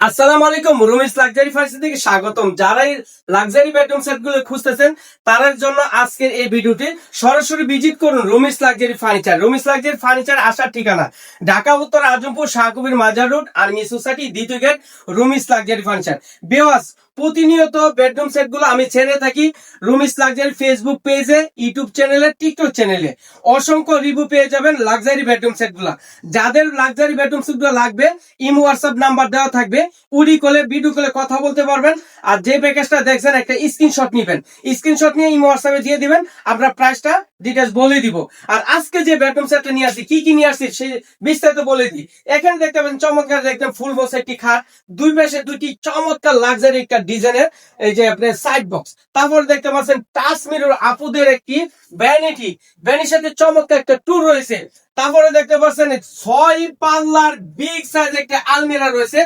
আসসালামু আলাইকুম, রুমিস লাক্সারি ফার্সি থেকে স্বাগতম। যারা এই লাক্সারি বেডরুম সেটগুলো খুঁজতেছেন, তাদের জন্য আজকের এই ভিডিওটি সরাসরি ভিজিট করুন Rumis luxury furniture. Rumis luxury furniture আসার ঠিকানা ঢাকা, উত্তর, Azampur, Shahkabir Mazar road army society দ্বিতীয় গেট রুমিস লাক্সারি ফার্নিচার। বেওয়াস প্রতিনিয়ত বেডরুম সেটগুলো আমি ছেড়ে থাকি। রুমিস লাক্সারি ফেসবুক পেজে ইউটিউব চ্যানেলে টিকটক চ্যানেলে অসংখ্য রিভিউ পেয়ে যাবেন লাক্সারি বেডরুম সেটগুলা। যাদের লাক্সারি বেডরুম সেটগুলো লাগবে ইমো হোয়াটসঅ্যাপ নাম্বার দেওয়া থাকবে, উডি কলে ভিডিও কলে কথা বলতে পারবেন। আর যে প্যাকেজটা দেখছেন, একটা স্ক্রিনশট নিবেন। স্ক্রিনশট নিয়ে ইমো হোয়াটসঅ্যাপে দিয়ে দিবেন, আমরা প্রাইসটা ডিটেলস বলে দিব। আর আজকে যে বেডরুম সেটটা নিয়ে আসছি, কি কি নিয়ে আসছি, সে বিস্তারিত বলে দিই। এখানে দেখতে পাবেন চমৎকার দেখতেন ফুল বক্স একটি খাট, দুই পাশে দুটি চমৎকার লাক্সারি একটা ডিজাইনের এই যে আপনার সাইড বক্স তারপর দেখতে পাচ্ছেন টাচ মিরর আপুদের একটি ভ্যানিটি ভ্যানির সাথে চমৎকার একটা ট্যুর রয়েছে। তারপরে দেখতে পাচ্ছেন ছয় পাল্লার বিগ সাইজ একটা আলমিরা রয়েছে।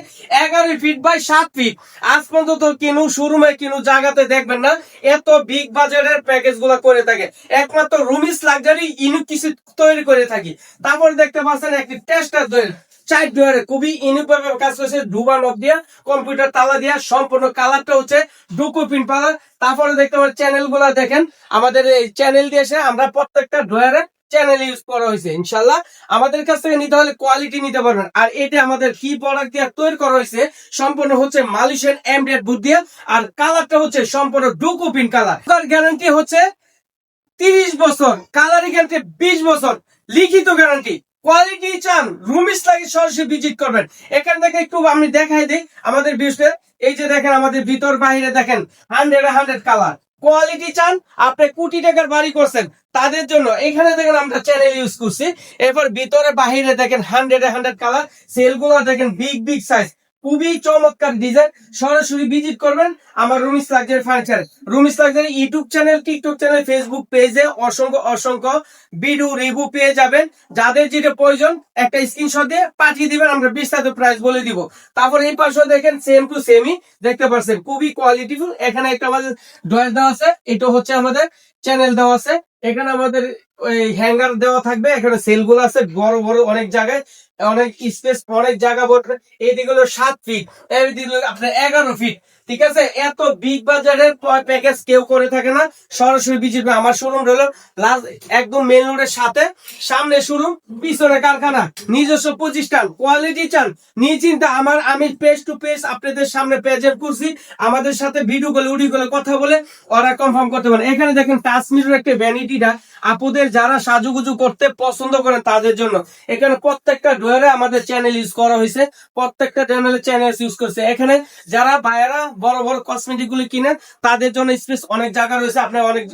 এগারো ফিট বাই সাত ফিট আজ পর্যন্ত কিনু, শোরুমে কিনু, জায়গাতে দেখবেন না। এত বিগ বাজারের প্যাকেজগুলা করে থাকে। একমাত্র রুমিস লাক্সারি ইউনিক কিছু তৈরি করে থাকি। তারপরে দেখতে পাচ্ছেন একটি টেস্টার চার ডুয়ারে খুবই ইউনিক ভাবে কাজ করেছে ডুবা নব দিয়া, কম্পিউটার তালা দিয়া, সম্পূর্ণ কালারটা হচ্ছে ডুকু পিন পালা। তারপরে দেখতে পাচ্ছেন চ্যানেলগুলা দেখেন, আমাদের এই চ্যানেল দিয়ে এসে আমরা প্রত্যেকটা ড্রয়ারে চ্যানেল ইউজ করা হয়েছে, ইনশাল্লাহ। আমাদের কাছ থেকে নিতে হলে কোয়ালিটি নিতে পারবেন। আর এটা আমাদের কি প্রোডাক্ট দিয়ে তৈরি করা হয়েছে, সম্পূর্ণ হচ্ছে মালয়েশিয়ান এমডেড বুট দিয়ে, আর কালারটা হচ্ছে সম্পূর্ণ ডুকু পিন কালার। গ্যারান্টি হচ্ছে তিরিশ বছর কালার গ্যারান্টি বিশ বছর, লিখিত গ্যারান্টি কোয়ালিটি চান রুমিস লাগে সরাসরি ভিজিট করবেন। এখান থেকে একটু আমি দেখাই দিই আমাদের বিশে এই যে দেখেন আমাদের ভিতর বাহিরে দেখেন হান্ড্রেড হান্ড্রেড কালার কোয়ালিটি চান, আপনি কোটি টাকার বাড়ি করছেন, তাদের জন্য। এখানে দেখেন আমরা চ্যানেল ইউজ করছি। এরপর ভিতরে বাহিরে দেখেন হান্ড্রেড হান্ড্রেড কালার সেলগুলো দেখেন বিগ বিগ সাইজ খুবই চমৎকার ডিজাইন সরাসরি ভিজিট করবেন আমার Rumis luxury furniture Rumis luxury YouTube channel TikTok channel Facebook পেজে অসংখ্য অসংখ্য ভিডিও রিভিউ পেয়ে যাবেন। যাদের যেটা প্রয়োজন, একটা স্ক্রিনশট দিয়ে পাঠিয়ে দিবেন, আমরা বিস্তারিত প্রাইস বলে দিব। তারপর এই পাশে দেখেন সেম টু সেমই দেখতে পাচ্ছেন। খুবই কোয়ালিটিফুল এখানে একটা আমাদের ড্রয়ার দেওয়া আছে, এটা হচ্ছে আমাদের চ্যানেল দেওয়া আছে। এখানে আমাদের ওই হ্যাঙ্গার দেওয়া থাকবে, এখানে সেলগুলো আছে বড় বড় অনেক জায়গায়, অনেক স্পেস অনেক জায়গা বলতে এইদিকে হলো সাত ফিট এইদিকে আপনার এগারো ফিট ঠিক আছে? এত বিগ বাজারের প্যাকেজ কেউ করে থাকে না। সরাসরি বিজিবি আমার শোরুম হলো একদম মেন রোডের সাথে। সামনে শোরুম পিছনে কারখানা, নিজস্ব প্রতিষ্ঠান কোয়ালিটি চান। নিয়ে চিন্তা আমার, আমি পেজ টু পেজ আপনাদের সামনে প্রেজেন্ট করছি। আমাদের সাথে ভিডিও কলে উডি কলে কথা বলে ওরা কনফার্ম করতে পারেন এখানে দেখেন টাচ একটা ভ্যানিটিটা আপুদের যারা সাজুগুজু করতে পছন্দ করেন তাদের জন্য। এখানে প্রত্যেকটা ডোয়ারে আমাদের চ্যানেল ইউজ করা হয়েছে। প্রত্যেকটা চ্যানেলে চ্যানেল ইউজ করছে। এখানে যারা ভাইয়েরা বড় বড় কসমেটিক গুলি কিনেন, তাদের জন্য স্পেস অনেক জায়গা রয়েছে। আপনার অনেক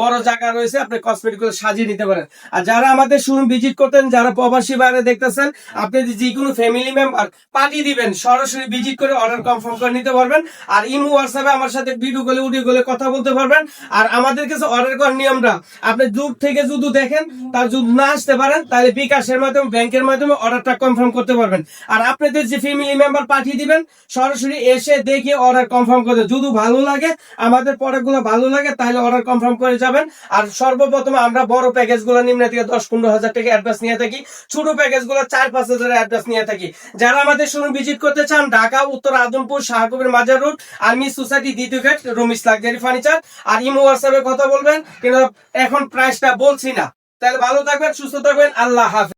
বড় জায়গা রয়েছে, আপনি কসমেটিকগুলো সাজিয়ে নিতে পারেন। আর যারা আমাদের শোরুম ভিজিট করতেন, যারা প্রবাসী বাইরে দেখতেছেন, আপনি যে কোনো ফ্যামিলি মেম্বার পাঠিয়ে দিবেন, সরাসরি ভিজিট করে অর্ডার কনফার্ম করে নিতে পারবেন। আর ইমো হোয়াটসঅ্যাপে আমার সাথে ভিডিও কলে উডিও কলে কথা বলতে পারবেন। আর আমাদের কাছে অর্ডার করার নিয়মটা, আপনি দূর থেকে যদি দেখেন, তার যদি না আসতে পারেন, তাহলে বিকাশের মাধ্যমে, ব্যাংকের মাধ্যমে অর্ডারটা কনফার্ম করতে পারবেন। আর আপনাদের যে ফ্যামিলি মেম্বার পাঠিয়ে দিবেন, সরাসরি এসে দেখে অর্ডার কনফার্ম করে যদি ভালো লাগে, আমাদের প্রোডাক্টগুলো ভালো লাগে, তাহলে অর্ডার কনফার্ম করে যাবেন। আর সর্বপ্রথমে আমরা বড় প্যাকেজগুলো নিম্ন থেকে দশ পনেরো হাজার টাকা অ্যাডভান্স নিয়ে থাকি, ছোট প্যাকেজগুলো চার পাঁচ হাজার অ্যাডভান্স নিয়ে থাকি। যারা আমাদের শোরুম ভিজিট করতে চান, ঢাকা, উত্তর Adampur Shahkabir Mazar road army society দ্বিতীয় গেট রুমিস লাক্সারি ফার্নিচার আর ইমো হোয়াটসঅ্যাপে কথা বলবেন, কিন্তু এখন প্রাইসটা বলছি তাহলে ভালো থাকবেন সুস্থ থাকবেন আল্লাহ হাফেজ।